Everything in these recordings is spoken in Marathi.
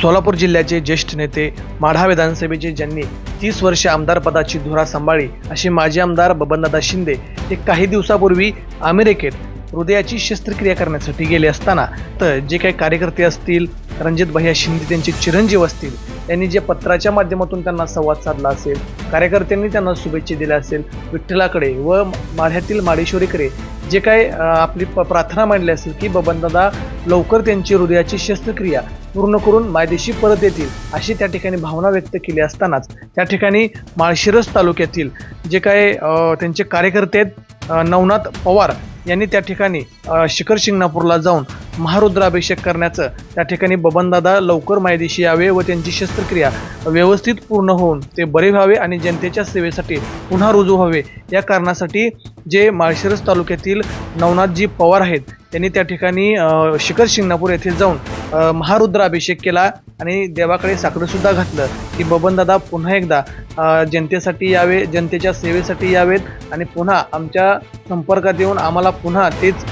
सोलापूर जिल्ह्याचे ज्येष्ठ नेते माढा विधानसभेचे ज्यांनी तीस वर्षे आमदारपदाची धुरा सांभाळली असे माजी आमदार बबनदादा शिंदे हे काही दिवसापूर्वी अमेरिकेत हृदयाची शस्त्रक्रिया करण्यासाठी गेले असताना तर जे काही कार्यकर्ते असतील रणजित भैया शिंदे त्यांचे चिरंजीव असतील त्यांनी जे पत्राच्या माध्यमातून त्यांना संवाद साधला असेल कार्यकर्त्यांनी त्यांना शुभेच्छा दिल्या असेल विठ्ठलाकडे व माढ्यातील माडेश्वरीकडे जे काय आपली प- प्रार्थना मांडली असेल की बबनदादा लवकर त्यांची हृदयाची शस्त्रक्रिया पूर्ण करून मायदेशी परत येतील अशी त्या ठिकाणी भावना व्यक्त केली असतानाच त्या ठिकाणी माळशिरस तालुक्यातील जे काय त्यांचे कार्यकर्ते आहेत नवनाथ पवार यांनी त्या ठिकाणी शिखर शिंगणापूरला जाऊन महारुद्राभिषेक करण्याचं. त्या ठिकाणी बबनदादा लवकर मायदेशी यावे व त्यांची शस्त्रक्रिया व्यवस्थित पूर्ण होऊन ते बरे व्हावे आणि जनतेच्या सेवेसाठी पुन्हा रुजू व्हावे. या कारणासाठी जे माळशिरस तालुक्यातील नवनाथजी पवार आहेत त्यांनी त्या ठिकाणी शिखर शिंगणापूर येथे जाऊन महारुद्राभिषेक केला आणि देवाकडे साखरसुद्धा घातलं की बबनदादा पुन्हा एकदा जनतेसाठी यावे जनतेच्या सेवेसाठी यावेत आणि पुन्हा आमच्या संपर्कात येऊन आम्हाला पुन्हा तेच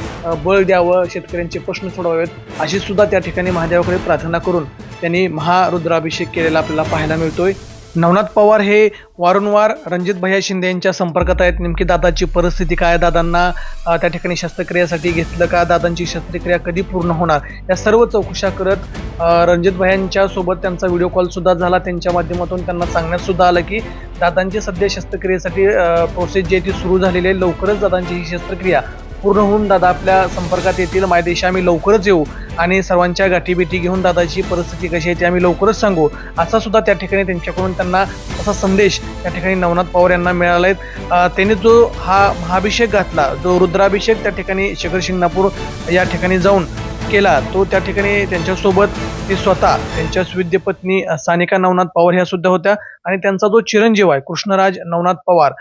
बळ द्यावं शेतकऱ्यांचे प्रश्न सोडवावेत अशी सुद्धा त्या ठिकाणी महादेवाकडे प्रार्थना करून त्यांनी महारुद्राभिषेक केलेला आपल्याला पाहायला मिळतोय. नवनाथ पवार हे वारंवार रणजित भैया शिंदे यांच्या संपर्कात आहेत. नेमकी दादाची परिस्थिती काय? दादांना त्या ठिकाणी शस्त्रक्रियासाठी घेतलं का? दादांची शस्त्रक्रिया कधी पूर्ण होणार? या सर्व चौकशा करत रणजित भैयांच्या सोबत त्यांचा व्हिडिओ कॉल सुद्धा झाला. त्यांच्या माध्यमातून त्यांना सांगण्यात सुद्धा आलं की दादांची सध्या शस्त्रक्रियेसाठी प्रोसेस जी आहे ती सुरू झालेली आहे. लवकरच दादांची ही शस्त्रक्रिया पूर्ण होऊन दादा आपल्या संपर्कात येतील. मायदेशी आम्ही लवकरच येऊ आणि सर्वांच्या गाठीभेटी घेऊन दादाची परिस्थिती कशी आहे ती आम्ही लवकरच सांगू. असा सुद्धा त्या ठिकाणी त्यांच्याकडून त्यांना असा संदेश त्या ठिकाणी नवनाथ पवार यांना मिळाला आहे. त्यांनी जो हा महाभिषेक घातला जो रुद्राभिषेक त्या ठिकाणी शिखर शिंगणापूर या ठिकाणी जाऊन केला तो त्या ठिकाणी त्यांच्यासोबत ते स्वतः त्यांच्या विद्यपत्नी सानिका नवनाथ पवार ह्या सुद्धा होत्या आणि त्यांचा जो चिरंजीव आहे कृष्णराज नवनाथ पवार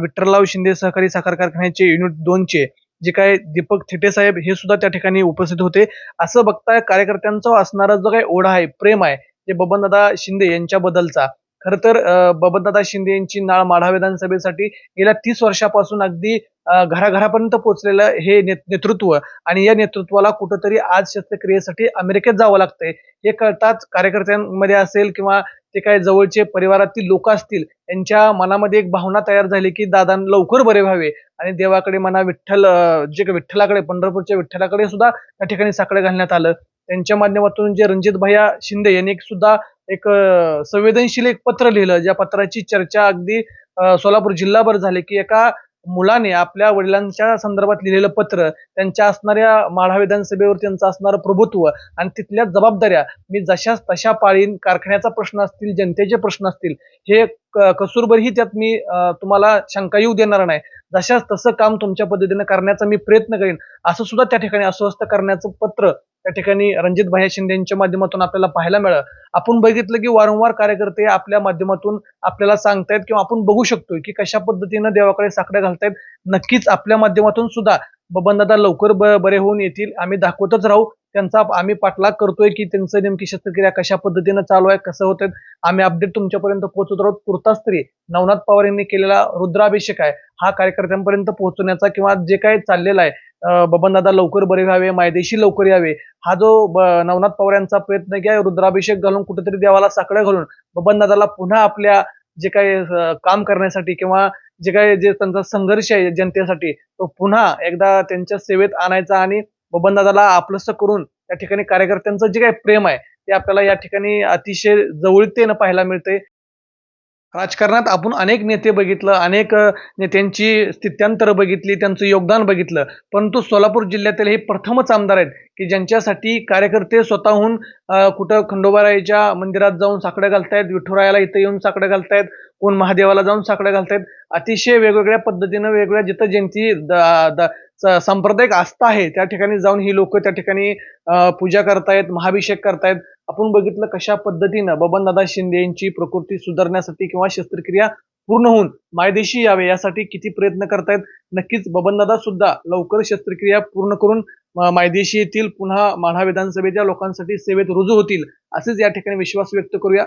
विठ्ठलराव शिंदे सहकारी साखर कारखान्याचे युनिट दोनचे जे काय दीपक थिटे साहेब हे सुद्धा त्या ठिकाणी उपस्थित होते. असं बघताय कार्यकर्त्यांचा असणारा जो काही ओढा आहे प्रेम आहे जे बबनदादा शिंदे यांच्याबद्दलचा. खर तर बबनदादा शिंदे यांची नाळ माढा विधानसभेसाठी गेल्या तीस वर्षापासून अगदी घराघरापर्यंत पोहोचलेलं हे नेतृत्व आणि या नेतृत्वाला कुठंतरी आज शस्त्रक्रियेसाठी अमेरिकेत जावं लागतंय. हे कळताच कार्यकर्त्यांमध्ये असेल किंवा ते काय जवळचे परिवारातील लोक असतील यांच्या मनामध्ये एक भावना तयार झाली की दादा लवकर बरे व्हावे. आणि देवाकडे म्हणा विठ्ठल जे काही विठ्ठलाकडे पंढरपूरच्या विठ्ठलाकडे सुद्धा त्या ठिकाणी साकडे घालण्यात आलं. त्यांच्या माध्यमातून जे रणजित भैया शिंदे यांनी एक सुद्धा एक संवेदनशील एक पत्र लिहिलं ज्या पत्राची चर्चा अगदी सोलापूर जिल्हाभर झाली की एका मुलाने आपल्या वडिलांच्या संदर्भात लिहिलेलं पत्र त्यांच्या असणाऱ्या माढा विधानसभेवर त्यांचं असणारं प्रभुत्व आणि तिथल्या जबाबदाऱ्या मी जशाच तशा पाळीन कारखान्याचा प्रश्न असतील जनतेचे प्रश्न असतील हे क- कसूरभरही त्यात मी तुम्हाला शंका येऊ देणार नाही. जशाच तसं काम तुमच्या पद्धतीने करण्याचा मी प्रयत्न करेन. असं सुद्धा त्या ठिकाणी अस्वस्थ करण्याचं पत्र त्या ठिकाणी रणजित भाई शिंदे यांच्या माध्यमातून आपल्याला पाहायला मिळालं. आपण बघितलं की वारंवार कार्यकर्ते आपल्या माध्यमातून आपल्याला सांगतायत किंवा आपण बघू शकतोय की कशा पद्धतीनं देवाकडे साकड्या घालतायत. नक्कीच आपल्या माध्यमातून सुद्धा बबनदादा लवकर ब- बरे होऊन येतील. आम्ही दाखवतच राहू. त्यांचा आम्ही पाठलाग करतोय की त्यांचं नेमकी शस्त्रक्रिया कशा पद्धतीनं चालू आहे कसं होत आम्ही अपडेट तुमच्यापर्यंत पोहोचत आहोत तुर्तास तरी नवनाथ पवार यांनी केलेला रुद्राभिषेक आहे. हा कार्यकर्त्यांपर्यंत पोहोचण्याचा किंवा जे काही चाललेला आहे बबनदादा लवकर बरे व्हावे मायदेशी लवकर यावे. हा जो ब- नवनाथ पवार यांचा प्रयत्न की आहे रुद्राभिषेक घालून कुठेतरी देवाला साकडं घालून बबनदादाला पुन्हा आपल्या जे काही काम करण्यासाठी किंवा जे काही जे त्यांचा संघर्ष आहे जनतेसाठी तो पुन्हा एकदा त्यांच्या सेवेत आणायचा आणि बबनदादाला आपलंसं करून त्या ठिकाणी कार्यकर्त्यांचं जे काही प्रेम आहे ते आपल्याला या ठिकाणी अतिशय जवळतेनं पाहायला मिळते राजकारणात आपण अनेक नेते बघितलं अनेक नेत्यांची स्थित्यांतर बघितली त्यांचं योगदान बघितलं. परंतु सोलापूर जिल्ह्यातील हे प्रथमच आमदार आहेत की ज्यांच्यासाठी कार्यकर्ते स्वतःहून कुठं खंडोबारायच्या मंदिरात जाऊन साकडं घालतायत विठुरायाला इथं येऊन साकडं घालतायत कोण महादेवाला जाऊन साकडं घालतायत अतिशय वेगवेगळ्या पद्धतीनं वेगवेगळ्या जिथं ज्यांची द- द- स- सांप्रदायिक आस्था आहे त्या ठिकाणी जाऊन ही लोक त्या ठिकाणी पूजा करतायत महाभिषेक करतायत. आपण बघितलं कशा पद्धतीनं बबनदादा शिंदे यांची प्रकृती सुधारण्यासाठी किंवा शस्त्रक्रिया पूर्ण होऊन मायदेशी यावे यासाठी किती प्रयत्न करतायत नक्कीच बबनदादा सुद्धा लवकर शस्त्रक्रिया पूर्ण करून मायदेशी येथील पुन्हा माढा विधानसभेच्या लोकांसाठी सेवेत रुजू होतील असेच या ठिकाणी विश्वास व्यक्त करूया.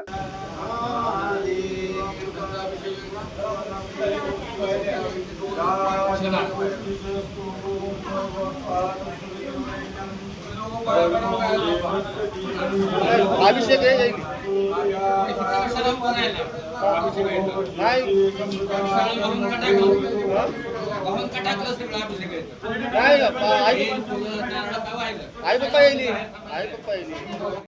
अभिषेक नाही. आई पप्पा येईल आई पप्पा येईल